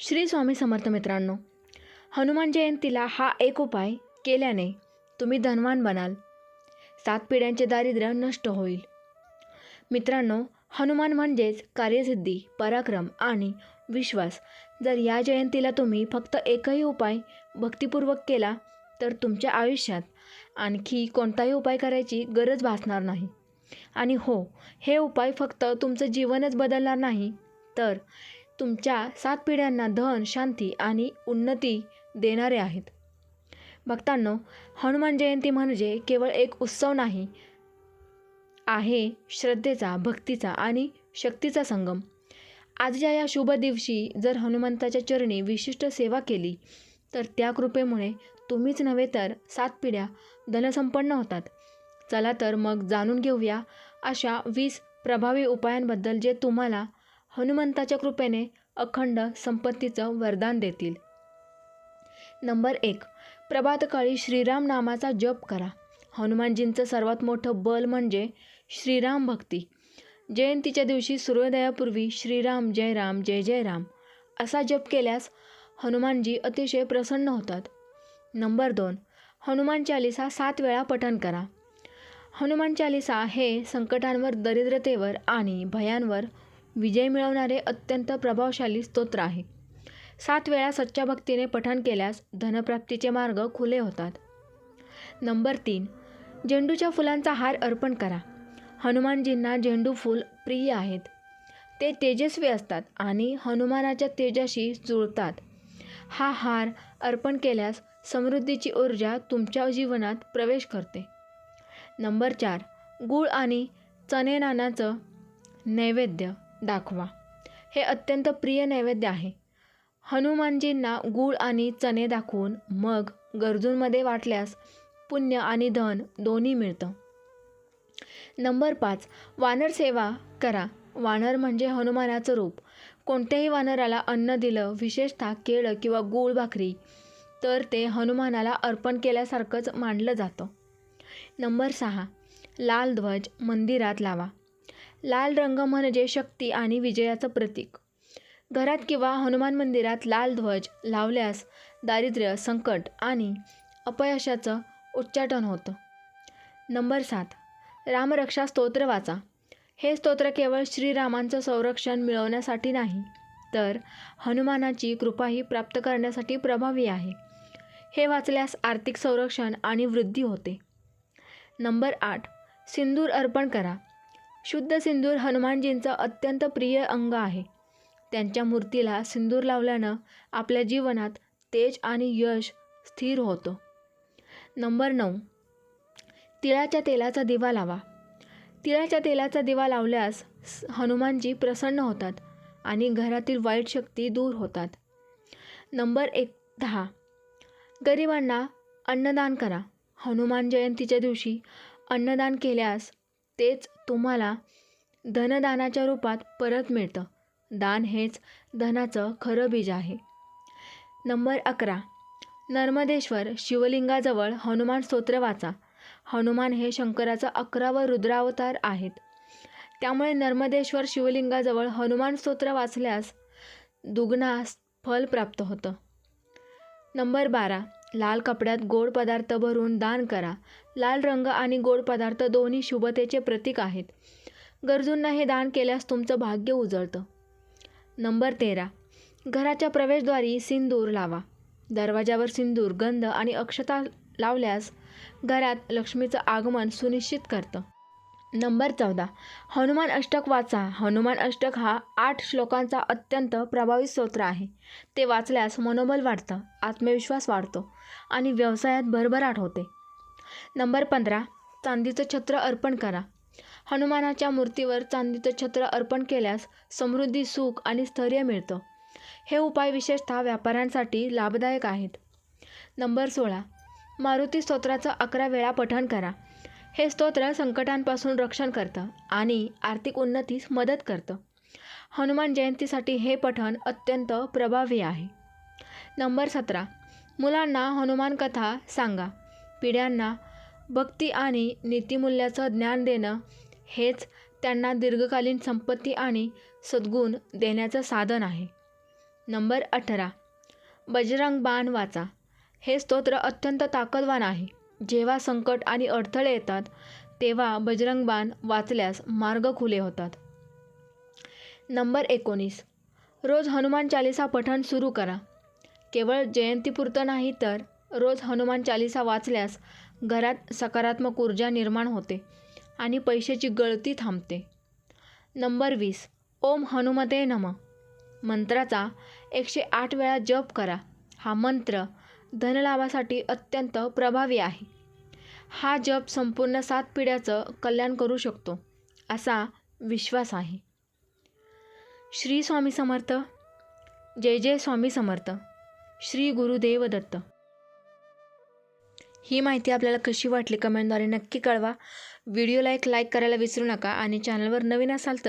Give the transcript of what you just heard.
श्री स्वामी समर्थ मित्रांनो हनुमान जयंतीला हा एक उपाय केल्याने तुम्ही धनवान बनाल. सात पिढ्यांचे दारिद्र्य नष्ट होईल. मित्रांनो हनुमान म्हणजेच कार्यसिद्धी पराक्रम आणि विश्वास. जर या जयंतीला तुम्ही फक्त एकही उपाय भक्तिपूर्वक केला तर तुमच्या आयुष्यात आणखी कोणताही उपाय करायची गरज भासणार नाही. आणि हो हे उपाय फक्त तुमचं जीवनच बदलणार नाही तर तुमच्या सात पिढ्यांना धन शांती आणि उन्नती देणारे आहेत. भक्तांनो हनुमान जयंती म्हणजे केवळ एक उत्सव नाही आहे श्रद्धेचा भक्तीचा आणि शक्तीचा संगम. आजच्या या शुभ दिवशी जर हनुमंताच्या चरणी विशिष्ट सेवा केली तर त्या कृपेमुळे तुम्हीच नव्हे तर सात पिढ्या धनसंपन्न होतात. चला तर मग जाणून घेऊया अशा वीस प्रभावी उपायांबद्दल जे तुम्हाला हनुमंताच्या कृपेने अखंड संपत्तीचं वरदान देतील. नंबर एक. प्रभातकाळी श्रीराम नामाचा जप करा. हनुमानजींचं सर्वात मोठं बल म्हणजे श्रीराम भक्ती. जयंतीच्या दिवशी सूर्योदयापूर्वी श्रीराम जय राम जय जय राम असा जप केल्यास हनुमानजी अतिशय प्रसन्न होतात. नंबर दोन. हनुमान चालिसा सात वेळा पठण करा. हनुमान चालिसा हे संकटांवर दरिद्रतेवर आणि भयांवर विजय मिळवणारे अत्यंत प्रभावशाली स्तोत्र आहे. सात वेळा सच्च्या भक्तीने पठण केल्यास धनप्राप्तीचे मार्ग खुले होतात. नंबर तीन झेंडूच्या फुलांचा हार अर्पण करा. हनुमानजींना झेंडू फूल प्रिय आहेत. ते तेजस्वी असतात आणि हनुमानाच्या तेजाशी जुळतात. हा हार अर्पण केल्यास समृद्धीची ऊर्जा तुमच्या जीवनात प्रवेश करते. नंबर चार गूळ आणि चणे नानाचं नैवेद्य. दाखवा. हे अत्यंत प्रिय नैवेद्य आहे. हनुमानजींना गूळ आणि चणे दाखवून मग गरजूंमध्ये वाटल्यास पुण्य आणि धन दोन्ही मिळतं. नंबर पाच वानर सेवा करा. वानर म्हणजे हनुमानाचं रूप. कोणत्याही वानराला अन्न दिलं विशेषतः केळं किंवा गूळ भाकरी तर ते हनुमानाला अर्पण केल्यासारखंच मानलं जातं. नंबर सहा लाल ध्वज मंदिरात लावा. लाल रंग म्हणजे शक्ती आणि विजयाचं प्रतीक. घरात किंवा हनुमान मंदिरात लाल ध्वज लावल्यास दारिद्र्य संकट आणि अपयशाचं उच्चाटन होतं. नंबर सात. रामरक्षा स्तोत्र वाचा. हे स्तोत्र केवळ श्रीरामांचं संरक्षण मिळवण्यासाठी नाही तर हनुमानाची कृपाही प्राप्त करण्यासाठी प्रभावी आहे. हे वाचल्यास आर्थिक संरक्षण आणि वृद्धी होते. नंबर आठ. सिंदूर अर्पण करा. शुद्ध सिंदूर हनुमानजींचं अत्यंत प्रिय अंग आहे. त्यांच्या मूर्तीला सिंदूर लावल्यानं आपल्या जीवनात तेज आणि यश स्थिर होतो. नंबर नऊ. तिळाच्या तेलाचा दिवा लावा. तिळाच्या तेलाचा दिवा लावल्यास स- हनुमानजी प्रसन्न होतात आणि घरातील वाईट शक्ती दूर होतात. नंबर एक दहा. गरिबांना अन्नदान करा. हनुमान जयंतीच्या दिवशी अन्नदान केल्यास तेच तुम्हाला धनदानाच्या रूपात परत मिळतं. दान हेच धनाचं खरं बीज आहे. नंबर अकरा. नर्मदेश्वर शिवलिंगाजवळ हनुमान स्तोत्र वाचा. हनुमान हे शंकराचा अकरावं रुद्रावतार आहेत. त्यामुळे नर्मदेश्वर शिवलिंगाजवळ हनुमान स्तोत्र वाचल्यास दुग्णास फल प्राप्त होतं. नंबर बारा. लाल कपड्यात गोड पदार्थ भरून दान करा. लाल रंग आणि गोड पदार्थ दोन्ही शुभतेचे प्रतीक आहेत. गरजूंना हे दान केल्यास तुमचं भाग्य उजळतं. नंबर तेरा. घराच्या प्रवेशद्वारी सिंदूर लावा. दरवाजावर सिंदूर गंध आणि अक्षता लावल्यास घरात लक्ष्मीचं आगमन सुनिश्चित करतं. नंबर चौदा. हनुमान अष्टक वाचा. हनुमान अष्टक हा आठ श्लोकांचा अत्यंत प्रभावी स्तोत्र आहे. ते वाचल्यास मनोबल वाढतं आत्मविश्वास वाढतो आणि व्यवसायात भरभराट होते. नंबर पंधरा. चांदीचं छत्र अर्पण करा. हनुमानाच्या मूर्तीवर चांदीचं छत्र अर्पण केल्यास समृद्धी सुख आणि स्थैर्य मिळतं. हे उपाय विशेषतः व्यापाऱ्यांसाठी लाभदायक आहेत. नंबर सोळा. मारुती स्तोत्राचं अकरा वेळा पठण करा. हे स्तोत्र संकटांपासून रक्षण करतं आणि आर्थिक उन्नतीस मदत करतं. हनुमान जयंतीसाठी हे पठण अत्यंत प्रभावी आहे. नंबर सतरा. मुलांना हनुमान कथा सांगा. पिढ्यांना भक्ती आणि नीतिमूल्याचं ज्ञान देणं हेच त्यांना दीर्घकालीन संपत्ती आणि सद्गुण देण्याचं साधन आहे. नंबर अठरा. बजरंग बाण वाचा. हे स्तोत्र अत्यंत ताकदवान आहे. जेव्हा संकट आणि अडथळे येतात तेव्हा बजरंग बाण वाचल्यास मार्ग खुले होतात. नंबर एकोणीस. रोज हनुमान चालिसा पठण सुरू करा. केवळ जयंतीपुरतं नाही तर रोज हनुमान चालिसा वाचल्यास घरात सकारात्मक ऊर्जा निर्माण होते आणि पैशाची गळती थांबते. नंबर वीस. ओम हनुमते नम. मंत्राचा एकशे आठ वेळा जप करा. हा मंत्र धनलाभासाठी अत्यंत प्रभावी आहे. हा जप संपूर्ण सात पिढ्याचं कल्याण करू शकतो असा विश्वास आहे. श्री स्वामी समर्थ. जय जय स्वामी समर्थ. श्री गुरुदेव दत्त. ही माहिती आपल्याला कशी वाटली कमेंटद्वारे नक्की कळवा. व्हिडिओला एक लाईक करायला विसरू नका आणि चॅनलवर नवीन असाल तर